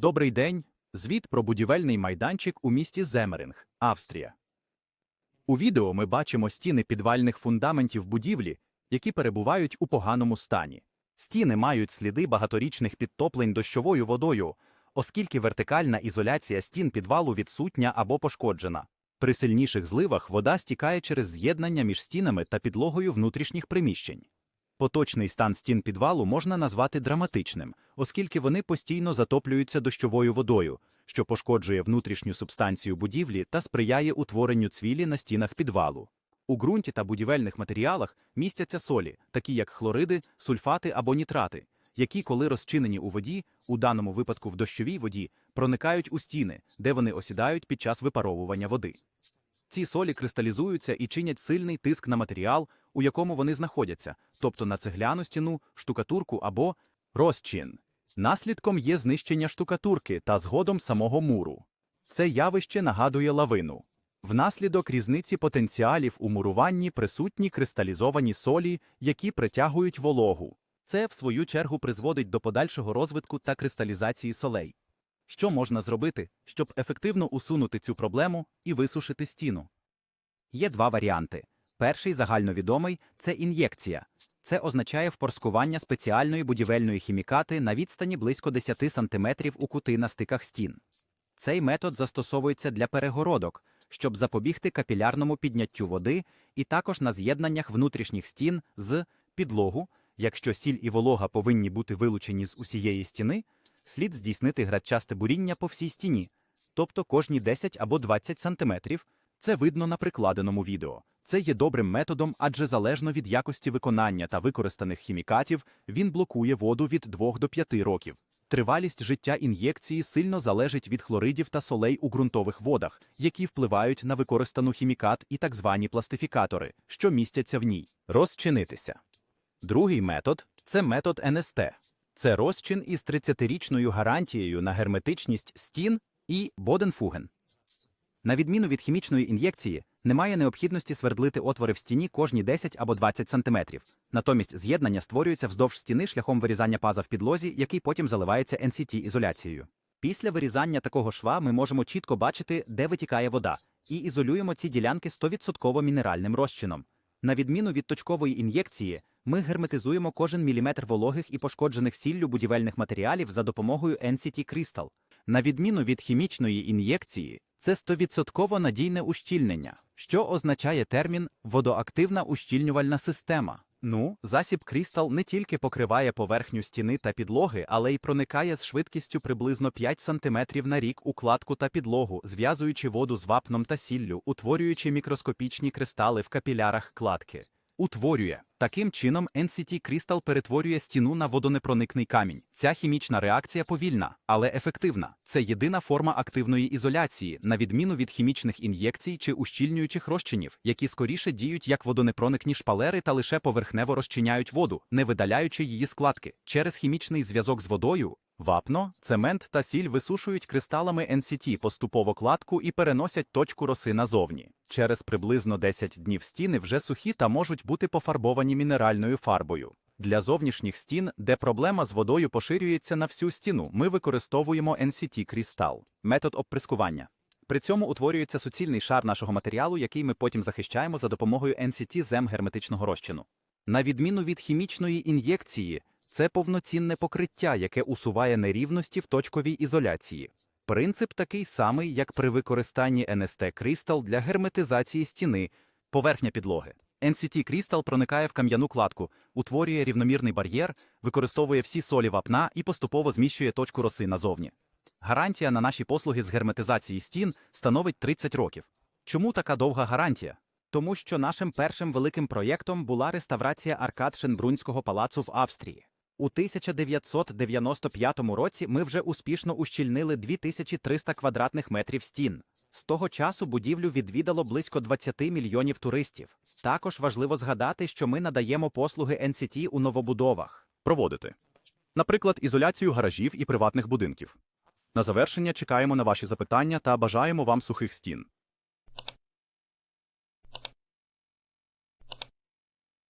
Добрий день. Звіт про будівельний майданчик у місті Земеринг, Австрія. У відео ми бачимо стіни підвальних фундаментів будівлі, які перебувають у поганому стані. Стіни мають сліди багаторічних підтоплень дощовою водою, оскільки вертикальна ізоляція стін підвалу відсутня або пошкоджена. При сильніших зливах вода стікає через з'єднання між стінами та підлогою внутрішніх приміщень. Поточний стан стін підвалу можна назвати драматичним, оскільки вони постійно затоплюються дощовою водою, що пошкоджує внутрішню субстанцію будівлі та сприяє утворенню цвілі на стінах підвалу. У ґрунті та будівельних матеріалах містяться солі, такі як хлориди, сульфати або нітрати, які, коли розчинені у воді, у даному випадку в дощовій воді, проникають у стіни, де вони осідають під час випаровування води. Ці солі кристалізуються і чинять сильний тиск на матеріал, у якому вони знаходяться, тобто на цегляну стіну, штукатурку або розчин. Наслідком є знищення штукатурки та згодом самого муру. Це явище нагадує лавину. Внаслідок різниці потенціалів у муруванні присутні кристалізовані солі, які притягують вологу. Це, в свою чергу, призводить до подальшого розвитку та кристалізації солей. Що можна зробити, щоб ефективно усунути цю проблему і висушити стіну? Є два варіанти. Перший загальновідомий це ін'єкція. Це означає впорскування спеціальної будівельної хімікати на відстані близько 10 см у кути на стиках стін. Цей метод застосовується для перегородок, щоб запобігти капілярному підняттю води, і також на з'єднаннях внутрішніх стін з підлогу, якщо сіль і волога повинні бути вилучені з усієї стіни, слід здійснити градчасте буріння по всій стіні, тобто кожні 10 або 20 см. Це видно на прикладеному відео. Це є добрим методом, адже залежно від якості виконання та використаних хімікатів, він блокує воду від 2 до 5 років. Тривалість життя ін'єкції сильно залежить від хлоридів та солей у ґрунтових водах, які впливають на використану хімікат і так звані пластифікатори, що містяться в ній. Розчинитися. Другий метод це метод НСТ. Це розчин із 30-річною гарантією на герметичність стін і боденфуген. На відміну від хімічної ін'єкції, немає необхідності свердлити отвори в стіні кожні 10 або 20 см. Натомість з'єднання створюється вздовж стіни шляхом вирізання паза в підлозі, який потім заливається NCT-ізоляцією. Після вирізання такого шва ми можемо чітко бачити, де витікає вода, і ізолюємо ці ділянки 100% мінеральним розчином. На відміну від точкової ін'єкції, ми герметизуємо кожен міліметр вологих і пошкоджених сіллю будівельних матеріалів за допомогою NCT Crystal. На відміну від хімічної ін'єкції, це 100% надійне ущільнення, що означає термін водоактивна ущільнювальна система. Ну, засіб Crystal не тільки покриває поверхню стіни та підлоги, але й проникає з швидкістю приблизно 5 см на рік у кладку та підлогу, зв'язуючи воду з вапном та сіллю, утворюючи мікроскопічні кристали в капілярах кладки. Утворює. Таким чином, NCT Crystal перетворює стіну на водонепроникний камінь. Ця хімічна реакція повільна, але ефективна. Це єдина форма активної ізоляції, на відміну від хімічних ін'єкцій чи ущільнюючих розчинів, які скоріше діють як водонепроникні шпалери та лише поверхнево розчиняють воду, не видаляючи її складки. Через хімічний зв'язок з водою Вапно, цемент та сіль висушують кристалами NCT поступово кладку і переносять точку роси назовні. Через приблизно 10 днів стіни вже сухі та можуть бути пофарбовані мінеральною фарбою. Для зовнішніх стін, де проблема з водою поширюється на всю стіну, ми використовуємо NCT Crystal. метод обприскування. При цьому утворюється суцільний шар нашого матеріалу, який ми потім захищаємо за допомогою NCT зем герметичного розчину. На відміну від хімічної ін'єкції, це повноцінне покриття, яке усуває нерівності в точковій ізоляції. Принцип такий самий, як при використанні NST Crystal для герметизації стіни, поверхня підлоги. NCT Crystal проникає в кам'яну кладку, утворює рівномірний бар'єр, використовує всі солі вапна і поступово зміщує точку роси назовні. Гарантія на наші послуги з герметизації стін становить 30 років. Чому така довга гарантія? Тому що нашим першим великим проєктом була реставрація аркад Шенбрунського палацу в Австрії. У 1995 році ми вже успішно ущільнили 2300 квадратних метрів стін. З того часу будівлю відвідало близько 20 мільйонів туристів. Також важливо згадати, що ми надаємо послуги NCT у новобудовах. Проводити. Наприклад, ізоляцію гаражів і приватних будинків. На завершення чекаємо на ваші запитання та бажаємо вам сухих стін.